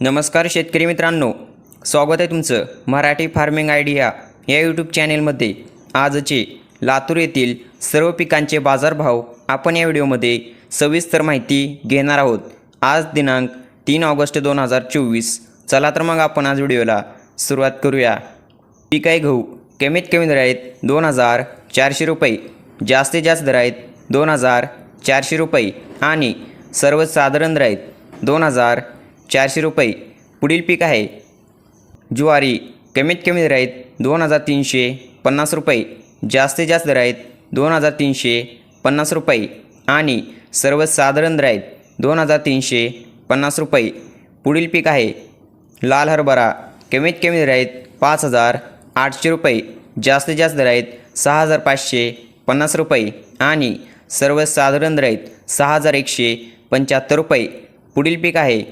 नमस्कार शेतकरी मित्रांनो स्वागत आहे तुमचं मराठी फार्मिंग आयडिया या यूट्यूब चॅनेलमध्ये. आजचे लातूर येथील सर्व पिकांचे बाजारभाव आपण या व्हिडिओमध्ये सविस्तर माहिती घेणार आहोत. आज दिनांक तीन ऑगस्ट दोन हजार चोवीस. चला तर मग आपण आज व्हिडिओला सुरुवात करूया. पीक आहे गहू कमीत कमी दर आहेत दोन हजार चारशे रुपये जास्तीत जास्त दर आहेत दोन हजार चारशे रुपये आणि सर्वसाधारण दर आहेत दोन हजार चारशे रुपये. पुढील पीक आहे. ज्वारी कमीत कमी दर आहेत दोन हजार तीनशे पन्नास रुपये. जास्तीत जास्त दर आहेत दोन हजार तीनशे पन्नास रुपये. आणि सर्वसाधारण दर आहेत दोन हजार तीनशे पन्नास रुपये. पुढील पीक आहे. लाल हरभरा कमीत कमी दर आहेत पाच हजार आठशे रुपये. जास्तीत जास्त दर आहेत सहा हजार पाचशे पन्नास रुपये. आणि सर्वसाधारण दर आहेत सहा हजार एकशे पंच्याहत्तर रुपये. पुढील पीक आहे.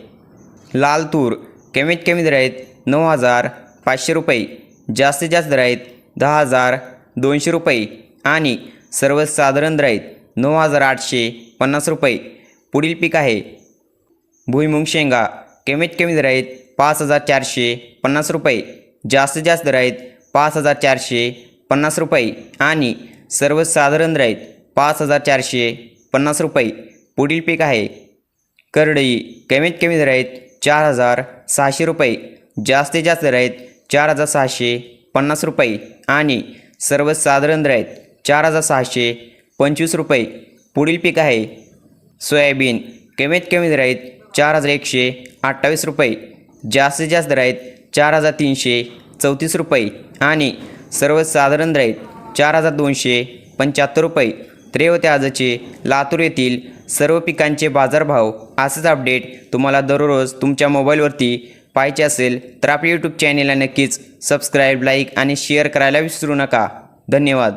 लाल तूर कमीत कमी दर आहेत नऊ हजार पाचशे रुपये जास्तीत जास्त दर आहेत दहा हजार दोनशे रुपये आणि सर्वसाधारण दर आहेत नऊ हजार आठशे पन्नास रुपये. पुढील पीक आहे भुईमुंग शेंगा कमीत कमी दर आहेत पाच हजार चारशे पन्नास रुपये जास्तीत जास्त दर आहेत पाच हजार चारशे पन्नास रुपये आणि सर्वसाधारण दर आहेत पाच हजार चारशे पन्नास रुपये. पुढील पीक आहे करडई कमीत कमी दर आहेत चार हजार सहाशे रुपये. जास्तीत जास्त दर चार हजार सहाशे पन्नास रुपये आणि सर्वसाधारण दर चार हजार सहाशे पंचवीस रुपये. पुढील पीक आहे सोयाबीन. कमीत कमी दर आहेत चार हजार एकशे अठ्ठावीस रुपये. जास्तीत जास्त दर चार हजार तीनशे चौतीस रुपये आणि सर्वसाधारण दर चार हजार दोनशे पंच्याहत्तर रुपये. तर होते आजचे लातूर येथील सर्व पिकांचे बाजारभाव असंच अपडेट तुम्हाला दररोज तुमच्या मोबाईलवरती पाहायचे असेल तर आपल्या यूट्यूब चॅनेलला नक्कीच सबस्क्राईब लाईक आणि शेअर करायला विसरू नका. धन्यवाद.